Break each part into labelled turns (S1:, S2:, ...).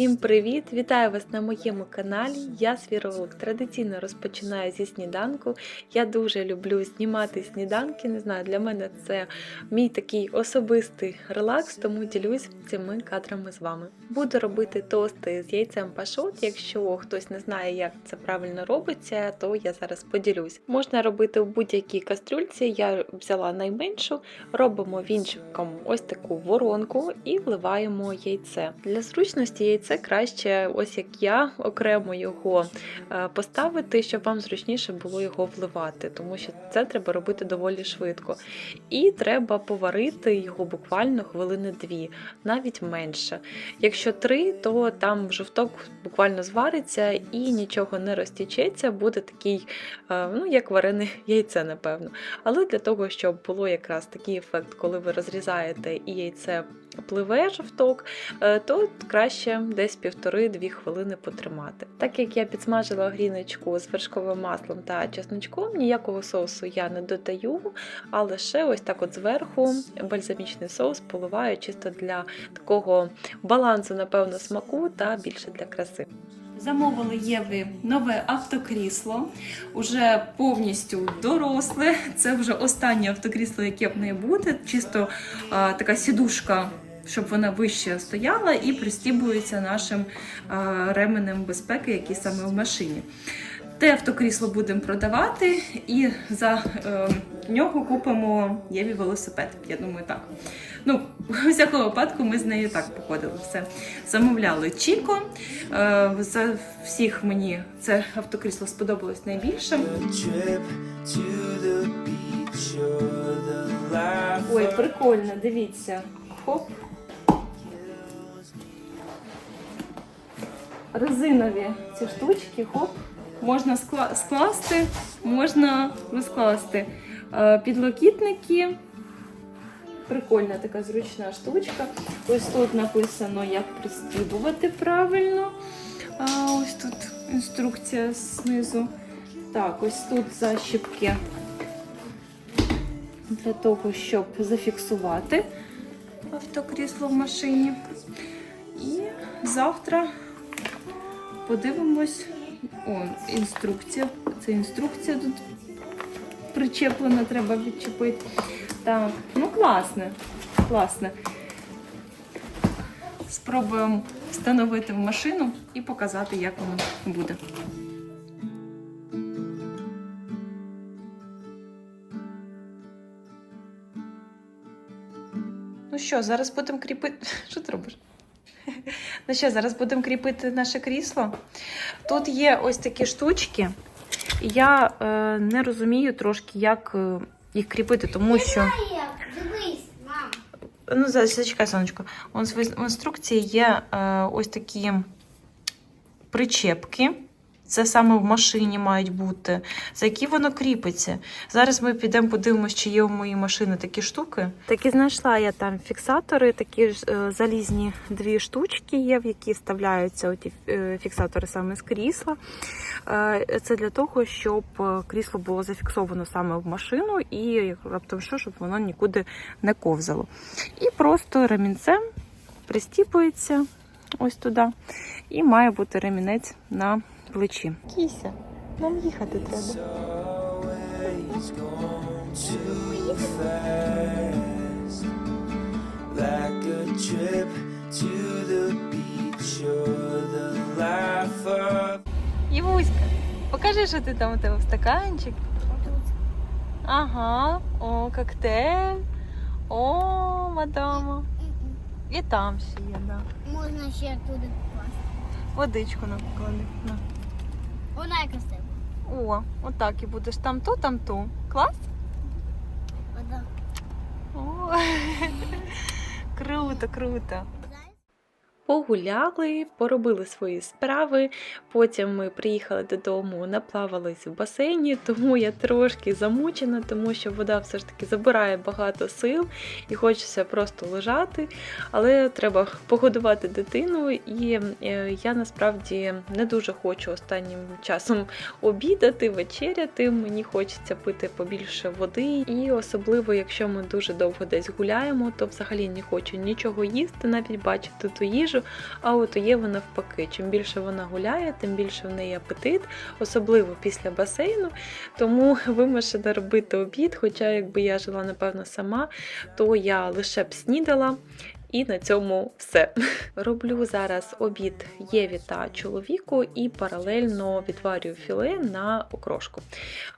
S1: Всім привіт! Вітаю вас на моєму каналі. Я свіролог. Традиційно розпочинаю зі сніданку. Я дуже люблю знімати сніданки. Не знаю, для мене це мій такий особистий релакс, тому ділюсь цими кадрами з вами. Буду робити тости з яйцем пашот. Якщо хтось не знає, як це правильно робиться, то я зараз поділюсь. Можна робити в будь-якій кастрюльці. Я взяла найменшу, робимо вінчиком ось таку воронку і вливаємо яйце. Для зручності яйце краще, ось як я, окремо його е, поставити, щоб вам зручніше було його вливати, тому що це треба робити доволі швидко. І треба поварити його буквально хвилини дві, навіть менше. Якщо три, то там жовток буквально звариться і нічого не розтічеться, буде такий, е, ну як варене яйце, напевно. Але для того, щоб було якраз такий ефект, коли ви розрізаєте і яйце пливе жовток, е, то краще десь півтори-дві хвилини потримати. Так як я підсмажила гріночку з вершковим маслом та чесночком, ніякого соусу я не додаю, а лише ось так от зверху бальзамічний соус поливаю чисто для такого балансу, напевно, смаку та більше для краси.
S2: Замовили Єві нове автокрісло, уже повністю доросле. Це вже останнє автокрісло, яке в неї буде. Чисто а, така сідушка, щоб вона вище стояла і пристібується нашим ременем безпеки, який саме в машині. Те автокрісло будемо продавати, і за е, нього купимо Єві велосипед. Я думаю, так. Ну, у всякому випадку ми з нею так походили. Все замовляли Чіко. Е, за всіх мені це автокрісло сподобалось найбільше. Ой, прикольно, дивіться. Хоп. Резинові ці штучки, хоп. Можна скла- скласти, можна розкласти. Е, Підлокітники. Прикольна така зручна штучка. Ось тут написано, як пристібувати правильно. А ось тут інструкція знизу. Так, ось тут защіпки для того, щоб зафіксувати автокрісло в машині. І завтра подивимось. О, інструкція. Це інструкція тут причеплена, треба відчепити. Так, ну класне, класне. Спробуємо встановити в машину і показати, як воно буде.
S1: Ну що, зараз будемо кріпити. Що ти робиш? Ну що, зараз будемо кріпити наше крісло. Тут є ось такі штучки. Я е, не розумію трошки, як е, їх кріпити, тому що.
S3: Дивись, мам.
S1: Ну, за- зачекай, сонечко. В інструкції є е, ось такі причепки. Це саме в машині мають бути, за які воно кріпиться. Зараз ми підемо подивимось, чи є у моїй машини такі штуки. Такі знайшла я там фіксатори, такі ж е, залізні дві штучки є, в які вставляються оті е, фіксатори саме з крісла. Е, Це для того, щоб крісло було зафіксовано саме в машину і раптом що, щоб воно нікуди не ковзало. І просто ремінцем пристіпується ось туди. І має бути ремінець на плечі. Кіся, нам їхати треба.
S4: Like a trip to the beach or the life of
S1: Євуська, покажи, що ти там у тебе в стаканчик. Ага, о, коктейль. О, мадама. І там ще є, да.
S3: Можна ще туди покласти.
S1: Водичку нам поклади. На.
S3: Вона на тебе.
S1: О, отак і будеш там ту, там ту. Клас? О, круто, круто. Погуляли, поробили свої справи. Потім ми приїхали додому, наплавались в басейні, тому я трошки замучена, тому що вода все ж таки забирає багато сил і хочеться просто лежати. Але треба погодувати дитину, і е, я насправді не дуже хочу останнім часом обідати, вечеряти. Мені хочеться пити побільше води, і особливо, якщо ми дуже довго десь гуляємо, то взагалі не хочу нічого їсти, навіть бачити ту їжу. А от є вона навпаки, чим більше вона гуляє, тим більше в неї апетит, особливо після басейну. Тому вимушена робити обід. Хоча, якби я жила, напевно, сама, то я лише б снідала. І на цьому все. Роблю зараз обід Єві та чоловіку і паралельно відварюю філе на окрошку.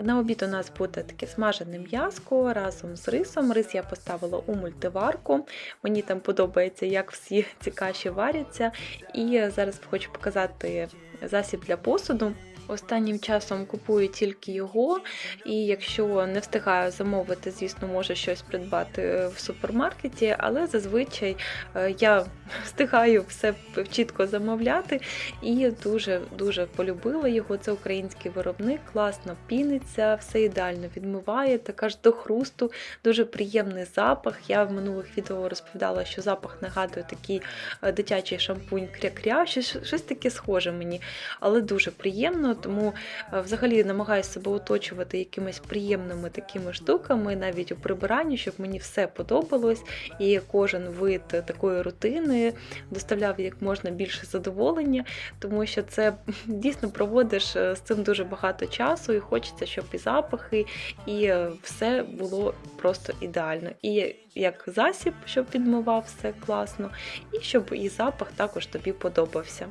S1: На обід у нас буде таке смажене м'яско разом з рисом. Рис я поставила у мультиварку. Мені там подобається, як всі ці каші варяться. І зараз хочу показати засіб для посуду. Останнім часом купую тільки його, і якщо не встигаю замовити, звісно, можу щось придбати в супермаркеті, але зазвичай е, я встигаю все чітко замовляти. І дуже дуже полюбила його. Це український виробник, класно піниться, все ідеально відмиває, така ж до хрусту, дуже приємний запах. Я в минулих відео розповідала, що запах нагадує такий е, дитячий шампунь кря-кря, щось, щось таке схоже мені, але дуже приємно тому е, взагалі намагаюся себе оточувати якимись приємними такими штуками, навіть у прибиранні, щоб мені все подобалось, і кожен вид такої рутини доставляв як можна більше задоволення, тому що це дійсно проводиш е, з цим дуже багато часу, і хочеться, щоб і запахи, і е, все було просто ідеально. І як засіб, щоб відмивав все класно, і щоб і запах також тобі подобався.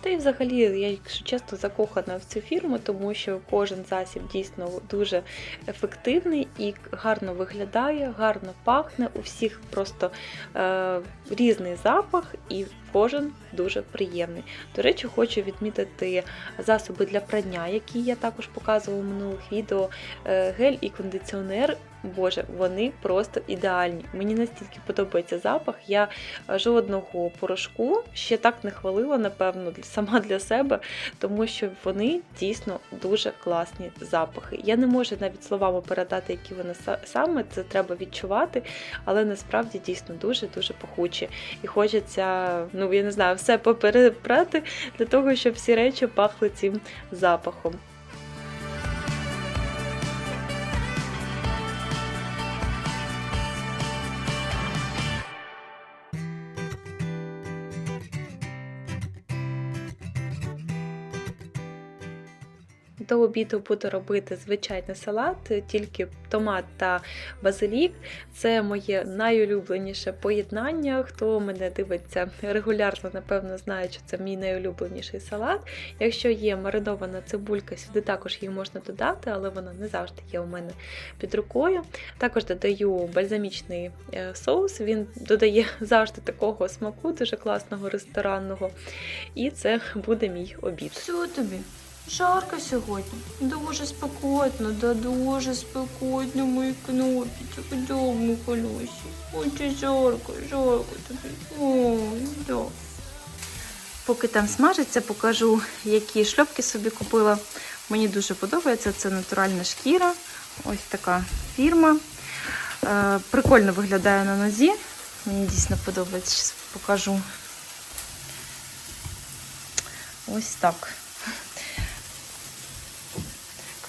S1: Та й взагалі, я, якщо чесно, закохана в цю фірму, тому що кожен засіб дійсно дуже ефективний і гарно виглядає, гарно пахне. У всіх просто е, різний запах, і кожен дуже приємний. До речі, хочу відмітити засоби для прання, які я також показувала в минулих відео. Е, гель і кондиціонер. Боже, вони просто ідеальні. Мені настільки подобається запах. Я жодного порошку ще так не хвалила, напевно, сама для себе, тому що вони дійсно дуже класні запахи. Я не можу навіть словами передати, які вони саме, це треба відчувати, але насправді дійсно дуже-дуже пахучі. І хочеться, ну я не знаю, все поперебрати для того, щоб всі речі пахли цим запахом. До обіду буду робити звичайний салат, тільки томат та базилік. Це моє найулюбленіше поєднання. Хто мене дивиться регулярно, напевно, знає, що це мій найулюбленіший салат. Якщо є маринована цибулька, сюди також її можна додати, але вона не завжди є у мене під рукою. Також додаю бальзамічний е, соус, він додає завжди такого смаку, дуже класного ресторанного. І це буде мій обід.
S2: Все тобі. Жарко сьогодні. Дуже спекотно, да дуже спекотно, мої кнопічок, дому колюсі. Ой, чи жарко, жарко тобі. Ой, да. Поки там смажиться, покажу, які шльопки собі купила. Мені дуже подобається, це натуральна шкіра. Ось така фірма. Е, прикольно виглядає на нозі. Мені дійсно подобається, зараз покажу. Ось так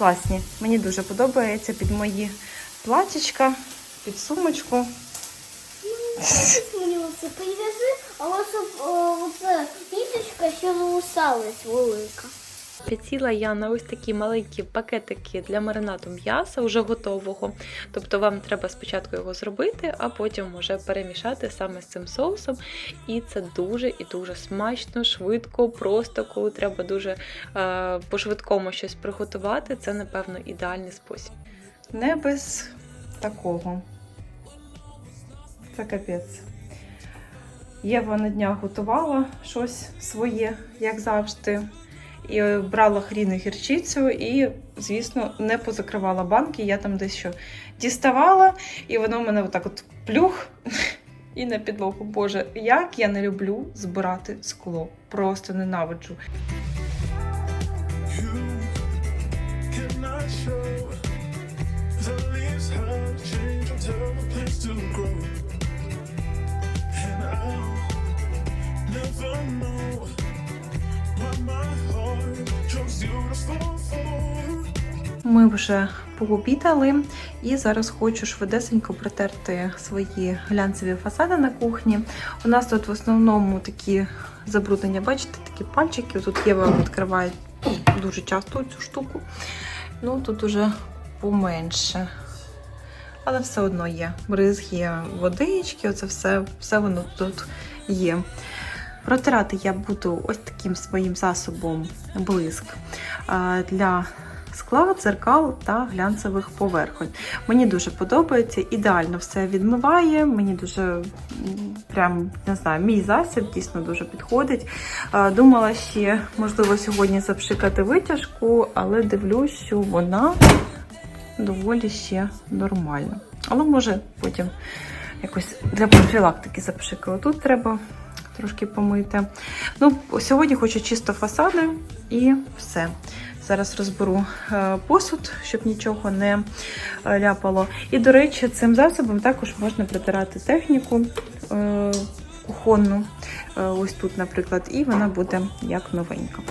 S2: класні. Мені дуже подобається під мої платічка, під сумочку.
S3: Мені оце прив'язи, а ось оце ніточка ще залишалась велика.
S1: Підсіла я на ось такі маленькі пакетики для маринаду м'яса, вже готового. Тобто вам треба спочатку його зробити, а потім вже перемішати саме з цим соусом. І це дуже і дуже смачно, швидко, просто коли треба дуже е, по-швидкому щось приготувати. Це, напевно, ідеальний спосіб.
S2: Не без такого. Це капець. Єва на днях готувала щось своє, як завжди і брала хрін і гірчицю, і, звісно, не позакривала банки. Я там дещо діставала, і воно в мене отак от плюх. і на підлогу. Боже, як я не люблю збирати скло. Просто ненавиджу.
S5: Cannot
S2: Ми вже пообідали і зараз хочу швидесенько протерти свої глянцеві фасади на кухні. У нас тут в основному такі забруднення, бачите, такі пальчики. Тут Єва відкриває дуже часто цю штуку. Ну тут уже поменше. Але все одно є. Бризг є водички, оце все, все воно тут є. Протирати я буду ось таким своїм засобом блиск для скла, дзеркал та глянцевих поверхонь. Мені дуже подобається, ідеально все відмиває. Мені дуже прям не знаю, мій засіб дійсно дуже підходить. Думала ще, можливо, сьогодні запшикати витяжку, але дивлюсь, що вона доволі ще нормальна. Але може потім якось для профілактики запшикаю. Тут треба трошки помити. Ну, сьогодні хочу чисто фасади і все. Зараз розберу е, посуд, щоб нічого не е, ляпало. І, до речі, цим засобом також можна притирати техніку е, кухонну, ось тут, наприклад, і вона буде як новенька.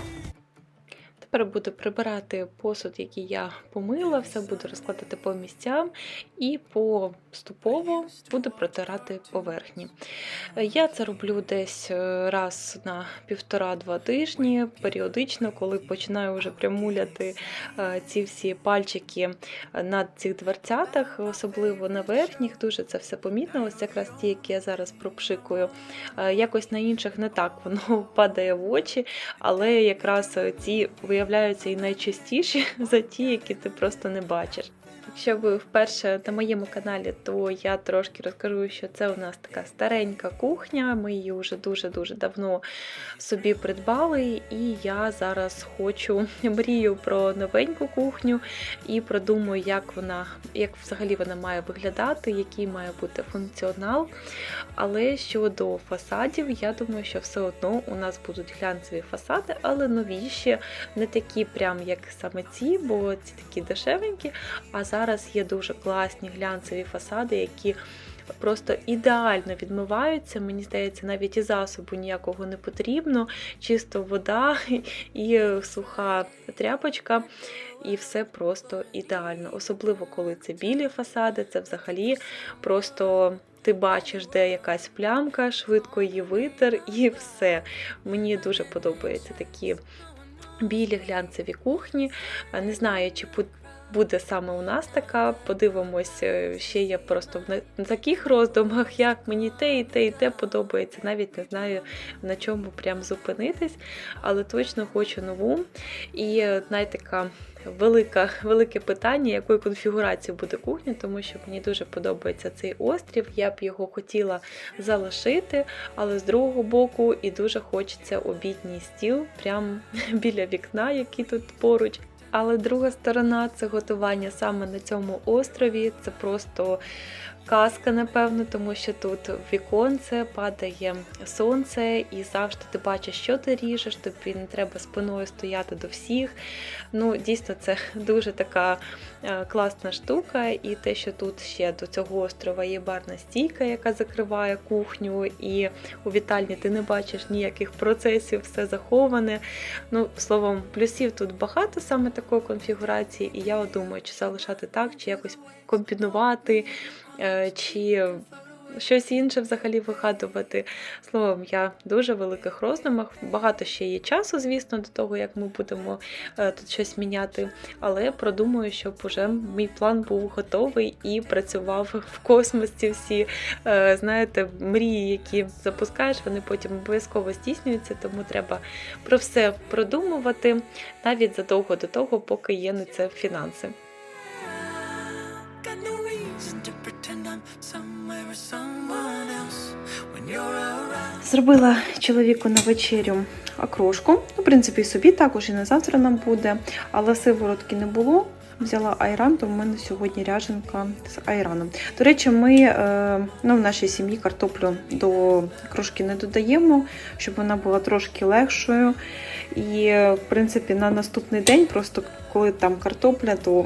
S1: Тепер буду прибирати посуд, який я помила, все буду розкладати по місцям і поступово буду протирати поверхні. Е, Я це роблю десь е, раз на півтора-два тижні, періодично, коли починаю вже прямуляти е, ці всі пальчики на цих дверцятах, особливо на верхніх, дуже це все помітно. Ось якраз ті, які я зараз пропшикую. Е, Якось на інших не так воно падає в очі, але якраз ці виявляються і найчастіші за ті, які ти просто не бачиш. Якщо ви вперше на моєму каналі, то я трошки розкажу, що це у нас така старенька кухня. Ми її вже дуже-дуже давно собі придбали, і я зараз хочу мрію про новеньку кухню і продумаю, як вона, як взагалі вона має виглядати, який має бути функціонал. Але щодо фасадів, я думаю, що все одно у нас будуть глянцеві фасади, але новіші, не такі прям як саме ці, бо ці такі дешевенькі. А зараз є дуже класні глянцеві фасади, які просто ідеально відмиваються. Мені здається, навіть і засобу ніякого не потрібно. Чисто вода і суха тряпочка. І все просто ідеально. Особливо, коли це білі фасади, це взагалі просто ти бачиш, де якась плямка, швидко її витер, і все. Мені дуже подобаються такі білі глянцеві кухні. Не знаю, чи буде саме у нас така. Подивимось, е, ще я просто в таких роздумах, як мені те і те, і те подобається. Навіть не знаю на чому прям зупинитись, але точно хочу нову. І е, знаєте, така велика, велике питання, якої конфігурації буде кухня, тому що мені дуже подобається цей острів. Я б його хотіла залишити, але з другого боку і дуже хочеться обідній стіл прямо біля вікна, який тут поруч. Але друга сторона це готування саме на цьому острові. Це просто казка, напевно, тому що тут віконце падає сонце, і завжди ти бачиш, що ти ріжеш, тобі не треба спиною стояти до всіх. Ну, дійсно, це дуже така е, класна штука. І те, що тут ще до цього острова є барна стійка, яка закриває кухню, і у вітальні ти не бачиш ніяких процесів, все заховане. Ну, словом, плюсів тут багато саме такої конфігурації, і я думаю, чи залишати так, чи якось комбінувати, чи щось інше взагалі вигадувати. Словом, я дуже великих роздумах. Багато ще є часу, звісно, до того, як ми будемо е, тут щось міняти. Але продумую, щоб уже мій план був готовий і працював в космосі. Всі е, знаєте, мрії, які запускаєш, вони потім обов'язково здійснюються, тому треба про все продумувати навіть задовго до того, поки є на це фінанси.
S2: Зробила чоловіку на вечерю окрошку. Ну, в принципі, і собі також і на завтра нам буде, але сиворотки не було.
S1: взяла айран, то в мене сьогодні ряженка з айраном. До речі, ми е, ну, в нашій сім'ї картоплю до крошки не додаємо, щоб вона була трошки легшою. І, в принципі, на наступний день, просто коли там картопля, то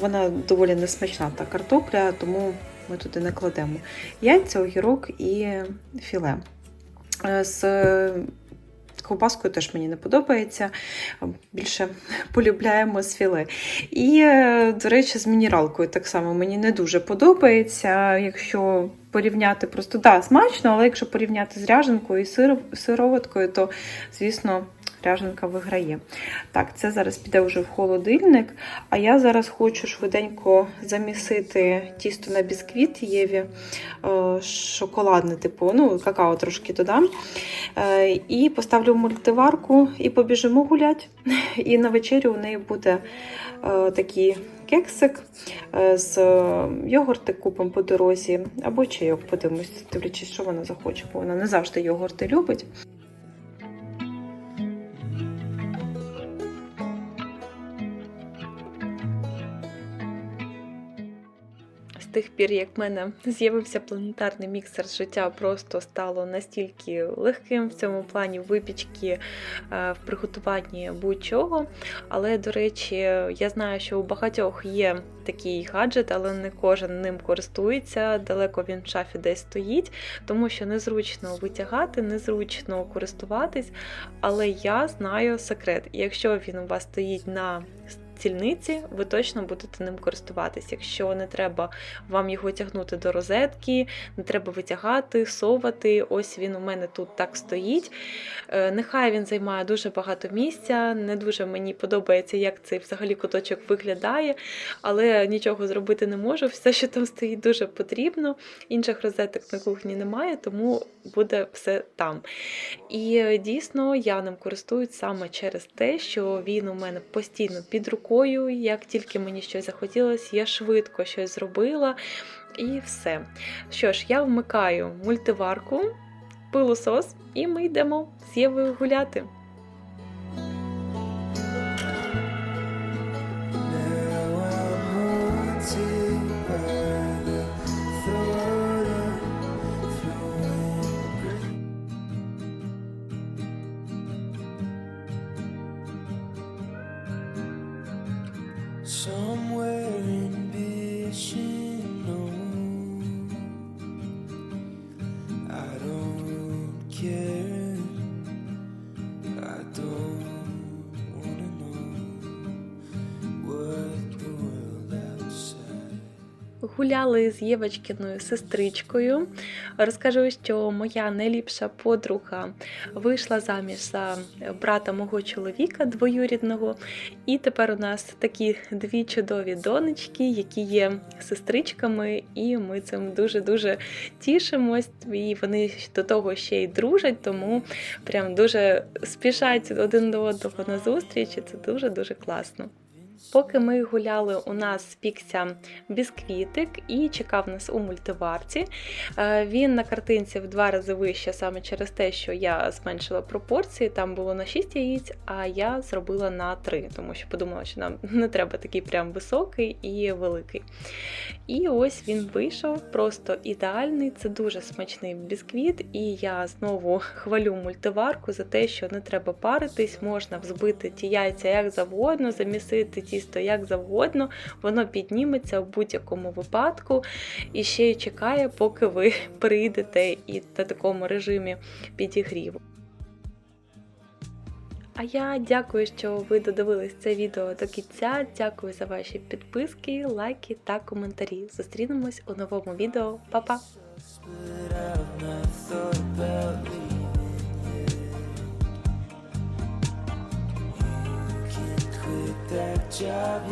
S1: вона доволі несмачна та картопля, тому ми туди не кладемо. Яйця, огірок і філе. Е, З ковбаскою теж мені не подобається. Більше полюбляємо з філе. І, е, до речі, з мінералкою так само мені не дуже подобається. Якщо порівняти просто да, смачно, але якщо порівняти з ряженкою і сир, сироваткою, то, звісно, ряженка виграє. Так, це зараз піде вже в холодильник. А я зараз хочу швиденько замісити тісто на бісквіт Єві, е, шоколадне, типу, ну, какао трошки додам. Е, І поставлю мультиварку і побіжимо гулять. І на вечерю у неї буде е, такий кексик з йогуртик купимо по дорозі, або чайок подивимось, дивлячись, що вона захоче, бо вона не завжди йогурти любить. Тих пір, як в мене з'явився планетарний міксер, життя просто стало настільки легким в цьому плані випічки, е, в приготуванні будь-чого. Але, до речі, я знаю, що у багатьох є такий гаджет, але не кожен ним користується. Далеко він в шафі десь стоїть, тому що незручно витягати, незручно користуватись. Але я знаю секрет. Якщо він у вас стоїть на стільниці, ви точно будете ним користуватись. Якщо не треба вам його тягнути до розетки, не треба витягати, совати. Ось він у мене тут так стоїть. Е, Нехай він займає дуже багато місця. Не дуже мені подобається, як цей взагалі куточок виглядає, але нічого зробити не можу. Все, що там стоїть, дуже потрібно. Інших розеток на кухні немає, тому буде все там. І е, дійсно я ним користуюсь саме через те, що він у мене постійно під рукою. Як тільки мені щось захотілося, я швидко щось зробила і все. Що ж, я вмикаю мультиварку, пилосос, і ми йдемо з Євою гуляти.
S4: Somewhere
S1: Гуляли з Євочкиною сестричкою. Розкажу, що моя найліпша подруга вийшла заміж за брата мого чоловіка двоюрідного. І тепер у нас такі дві чудові донечки, які є сестричками, і ми цим дуже-дуже тішимось. І вони до того ще й дружать, тому прям дуже спішать один до одного на зустріч. і Це дуже-дуже класно. Поки ми гуляли, у нас спікся бісквітик і чекав нас у мультиварці. Е, Він на картинці в два рази вище саме через те, що я зменшила пропорції. Там було на 6 яєць, а я зробила на 3, тому що подумала, що нам не треба такий прям високий і великий. І ось він вийшов просто ідеальний. Це дуже смачний бісквіт, і я знову хвалю мультиварку за те, що не треба паритись, можна взбити ті яйця як завгодно, замісити тісто як завгодно, воно підніметься в будь-якому випадку і ще й чекає, поки ви прийдете і на такому режимі підігріву. А я дякую, що ви додивились це відео до кінця. Дякую за ваші підписки, лайки та коментарі. Зустрінемось у новому відео. Па-па!
S4: 그때쯤이